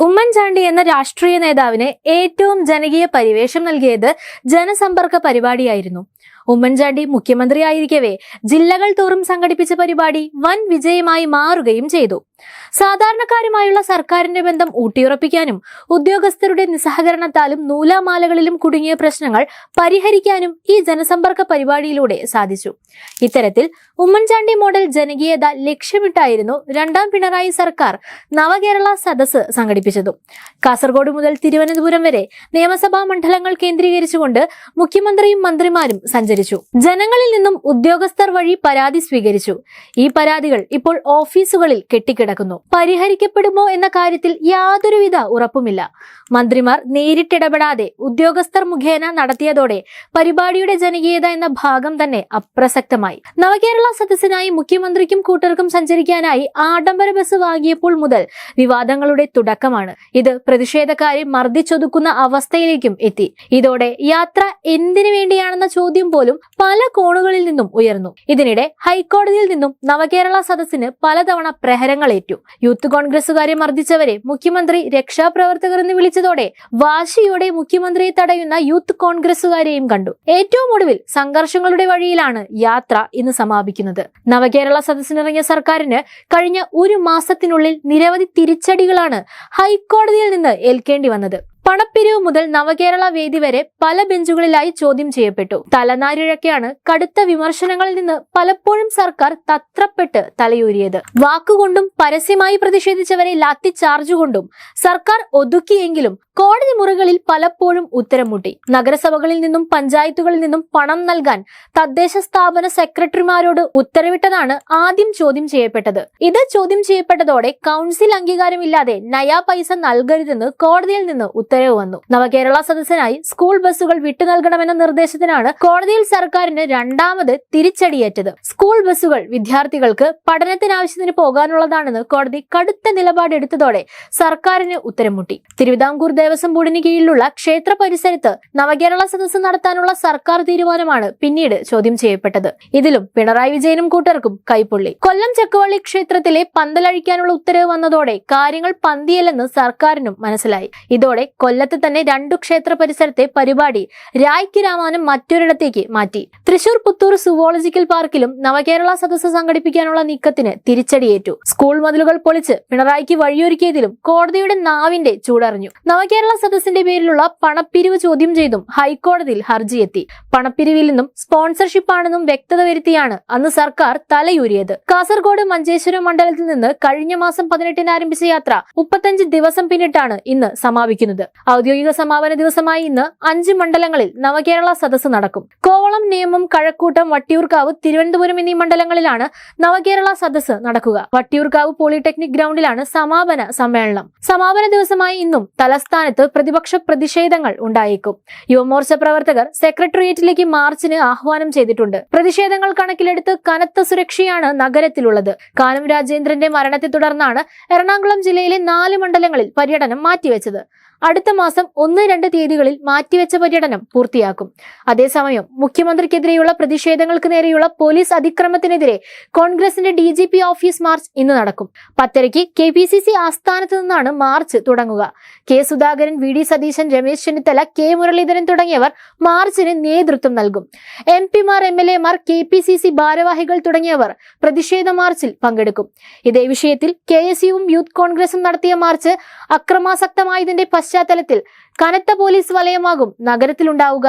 ഉമ്മൻചാണ്ടി എന്ന രാഷ്ട്രീയ നേതാവിന് ഏറ്റവും ജനകീയ പരിവേഷം നൽകിയത് ജനസമ്പർക്ക പരിപാടിയായിരുന്നു. ഉമ്മൻചാണ്ടി മുഖ്യമന്ത്രിയായിരിക്കവേ. ജില്ലകൾ തോറും സംഘടിപ്പിച്ച പരിപാടി വൻ വിജയമായി മാറുകയും ചെയ്തു. സാധാരണക്കാരുമായുള്ള സർക്കാരിന്റെ ബന്ധം ഊട്ടിയുറപ്പിക്കാനും ഉദ്യോഗസ്ഥരുടെ നിസ്സഹകരണത്താലും നൂലാമാലകളിലും കുടുങ്ങിയ പ്രശ്നങ്ങൾ പരിഹരിക്കാനും ഈ ജനസമ്പർക്ക പരിപാടിയിലൂടെ സാധിച്ചു. ഇത്തരത്തിൽ ഉമ്മൻചാണ്ടി മോഡൽ ജനകീയത ലക്ഷ്യമിട്ടായിരുന്നു രണ്ടാം പിണറായി സർക്കാർ നവകേരള സദസ്സ് സംഘടിപ്പിച്ചത്. കാസർഗോഡ് മുതൽ തിരുവനന്തപുരം വരെ നിയമസഭാ മണ്ഡലങ്ങൾ കേന്ദ്രീകരിച്ചുകൊണ്ട് മുഖ്യമന്ത്രിയും മന്ത്രിമാരും സഞ്ചരിച്ചു. ജനങ്ങളിൽ നിന്നും ഉദ്യോഗസ്ഥർ വഴി പരാതി സ്വീകരിച്ചു. ഈ പരാതികൾ ഇപ്പോൾ ഓഫീസുകളിൽ കെട്ടിക്കിടക്കുന്നു. പരിഹരിക്കപ്പെടുമോ എന്ന കാര്യത്തിൽ യാതൊരുവിധ ഉറപ്പുമില്ല. മന്ത്രിമാർ നേരിട്ടിടപെടാതെ ഉദ്യോഗസ്ഥർ മുഖേന നടത്തിയതോടെ പരിപാടിയുടെ ജനകീയത എന്ന ഭാഗം തന്നെ അപ്രസക്തമായി. നവകേരള സദസ്സിനായി മുഖ്യമന്ത്രിക്കും കൂട്ടർക്കും സഞ്ചരിക്കാനായി ആഡംബര ബസ് വാങ്ങിയപ്പോൾ മുതൽ വിവാദങ്ങളുടെ തുടക്കമാണ്. ഇത് പ്രതിഷേധക്കാരെ മർദ്ദിച്ചൊതുക്കുന്ന അവസ്ഥയിലേക്കും എത്തി. ഇതോടെ യാത്ര എന്തിനു വേണ്ടിയാണെന്ന ചോദ്യം പോലും പല കോണുകളിൽ നിന്നും ഉയർന്നു. ഇതിനിടെ ഹൈക്കോടതിയിൽ നിന്നും നവകേരള സദസ്സിന് പലതവണ പ്രഹരങ്ങളേറ്റു. യൂത്ത് കോൺഗ്രസുകാരെ മർദ്ദിച്ചവരെ മുഖ്യമന്ത്രി രക്ഷാപ്രവർത്തകർ എന്ന് വിളിച്ചതോടെ വാശിയോടെ മുഖ്യമന്ത്രിയെ തടയുന്ന യൂത്ത് കോൺഗ്രസുകാരെയും കണ്ടു. ഏറ്റവും ഒടുവിൽ സംഘർഷങ്ങളുടെ വഴിയിലാണ് യാത്ര ഇന്ന് സമാപിക്കുന്നത്. നവകേരള സദസ്സിനിറങ്ങിയ സർക്കാരിന് കഴിഞ്ഞ ഒരു മാസത്തിനുള്ളിൽ നിരവധി തിരിച്ചടികളാണ് ഹൈക്കോടതിയിൽ നിന്ന് ഏൽക്കേണ്ടി വന്നത്. പണപ്പിരിവ് മുതൽ നവകേരള വേദി വരെ പല ബെഞ്ചുകളിലായി ചോദ്യം ചെയ്യപ്പെട്ടു. തലനാരിഴക്കെയാണ് കടുത്ത വിമർശനങ്ങളിൽ നിന്ന് പലപ്പോഴും സർക്കാർ തത്രപ്പെട്ട് തലയൂരിയത്. വാക്കുകൊണ്ടും പരസ്യമായി പ്രതിഷേധിച്ചവരെ ലാത്തി ചാർജ് കൊണ്ടും സർക്കാർ ഒതുക്കിയെങ്കിലും കോടതി മുറികളിൽ പലപ്പോഴും ഉത്തരമുട്ടി. നഗരസഭകളിൽ നിന്നും പഞ്ചായത്തുകളിൽ നിന്നും പണം നൽകാൻ തദ്ദേശ സ്ഥാപന സെക്രട്ടറിമാരോട് ഉത്തരവിട്ടതാണ് ആദ്യം ചോദ്യം ചെയ്യപ്പെട്ടത്. ഇത് ചോദ്യം ചെയ്യപ്പെട്ടതോടെ കൗൺസിൽ അംഗീകാരമില്ലാതെ നയാ പൈസ നൽകരുതെന്ന് കോടതിയിൽ നിന്ന് ഉത്തരവ് വന്നു. നവകേരള സദസ്സിനായി സ്കൂൾ ബസ്സുകൾ വിട്ടു നൽകണമെന്ന നിർദ്ദേശത്തിനാണ് കോടതിയിൽ സർക്കാരിന് രണ്ടാമത് തിരിച്ചടിയേറ്റത്. സ്കൂൾ ബസ്സുകൾ വിദ്യാർത്ഥികൾക്ക് പഠനത്തിനാവശ്യത്തിന് പോകാനുള്ളതാണെന്ന് കോടതി കടുത്ത നിലപാടെടുത്തതോടെ സർക്കാരിന് ഉത്തരം മുട്ടി തിരുവിതാംകൂർ ദേവസ്വം ബോർഡിന് കീഴിലുള്ള ക്ഷേത്ര പരിസരത്ത് നവകേരള സദസ്സ് നടത്താനുള്ള സർക്കാർ തീരുമാനമാണ് പിന്നീട് ചോദ്യം ചെയ്യപ്പെട്ടത്. ഇതിലും പിണറായി വിജയനും കൂട്ടർക്കും കൈപ്പൊള്ളി കൊല്ലം ചക്കുവള്ളി ക്ഷേത്രത്തിലെ പന്തലഴിക്കാനുള്ള ഉത്തരവ് വന്നതോടെ കാര്യങ്ങൾ പന്തിയല്ലെന്ന് സർക്കാരിനും മനസ്സിലായി. ഇതോടെ കൊല്ലത്ത് തന്നെ രണ്ടു ക്ഷേത്ര പരിസരത്തെ പരിപാടി രായ്ക്ക് രാമാനും മറ്റൊരിടത്തേക്ക് മാറ്റി. തൃശൂർ പുത്തൂർ സുവോളജിക്കൽ പാർക്കിലും നവകേരള സദസ്സ് സംഘടിപ്പിക്കാനുള്ള നീക്കത്തിന് തിരിച്ചടിയേറ്റു. സ്കൂൾ മതിലുകൾ പൊളിച്ച് പിണറായിക്ക് വഴിയൊരുക്കിയതിലും കോടതിയുടെ നാവിന്റെ ചൂടറിഞ്ഞു. നവകേരള സദസ്സിന്റെ പേരിലുള്ള പണപ്പിരിവ് ചോദ്യം ചെയ്തും ഹൈക്കോടതിയിൽ ഹർജിയെത്തി പണപ്പിരിവിൽ നിന്നും സ്പോൺസർഷിപ്പ് ആണെന്നും വ്യക്തത വരുത്തിയാണ് അന്ന് സർക്കാർ തലയൂരിയത്. കാസർഗോഡ് മഞ്ചേശ്വരം മണ്ഡലത്തിൽ നിന്ന് കഴിഞ്ഞ മാസം പതിനെട്ടിന് ആരംഭിച്ച യാത്ര മുപ്പത്തഞ്ച് ദിവസം പിന്നിട്ടാണ് ഇന്ന് സമാപിക്കുന്നത്. ഔദ്യോഗിക സമാപന ദിവസമായി ഇന്ന് അഞ്ച് മണ്ഡലങ്ങളിൽ നവകേരള സദസ്സ് നടക്കും. കോവളം നേമം കഴക്കൂട്ടം വട്ടിയൂർക്കാവ് തിരുവനന്തപുരം എന്നീ മണ്ഡലങ്ങളിലാണ് നവകേരള സദസ് നടക്കുക. വട്ടിയൂർക്കാവ് പോളിടെക്നിക് ഗ്രൗണ്ടിലാണ് സമാപന സമ്മേളനം. സമാപന ദിവസമായ ഇന്നും തലസ്ഥാനത്ത് പ്രതിപക്ഷ പ്രതിഷേധങ്ങൾ ഉണ്ടായേക്കും. യുവമോർച്ച പ്രവർത്തകർ സെക്രട്ടേറിയറ്റിലേക്ക് മാർച്ചിന് ആഹ്വാനം ചെയ്തിട്ടുണ്ട്. പ്രതിഷേധങ്ങൾ കണക്കിലെടുത്ത് കനത്ത സുരക്ഷയാണ് നഗരത്തിലുള്ളത്. കാനം രാജേന്ദ്രന്റെ മരണത്തെ തുടർന്നാണ് എറണാകുളം ജില്ലയിലെ നാല് മണ്ഡലങ്ങളിൽ പര്യടനം മാറ്റിവെച്ചത്. അടുത്ത മാസം ഒന്ന് രണ്ട് തീയതികളിൽ മാറ്റിവെച്ച പര്യടനം പൂർത്തിയാക്കും. അതേസമയം മുഖ്യമന്ത്രിക്കെതിരെയുള്ള പ്രതിഷേധങ്ങൾക്ക് നേരെയുള്ള പോലീസ് അതിക്രമത്തിനെതിരെ കോൺഗ്രസിന്റെ D G P office march ഇന്ന് നടക്കും. പത്തരയ്ക്ക് കെ പി സി സി ആസ്ഥാനത്ത് നിന്നാണ് മാർച്ച് തുടങ്ങുക. K Sudhakaran V D Satheesan Ramesh Chennithala K Muraleedharan തുടങ്ങിയവർ മാർച്ചിന് നേതൃത്വം നൽകും. എം പിമാർ എം എൽ എമാർ കെ പി സി സി ഭാരവാഹികൾ തുടങ്ങിയവർ പ്രതിഷേധ മാർച്ചിൽ പങ്കെടുക്കും. ഇതേ വിഷയത്തിൽ കെ എസ് യുവും യൂത്ത് കോൺഗ്രസും നടത്തിയ മാർച്ച് അക്രമാസക്തമായതിന്റെ പശ്ചാത്തലത്തിൽ കനത്ത പോലീസ് വലയമാകും നഗരത്തിലുണ്ടാവുക.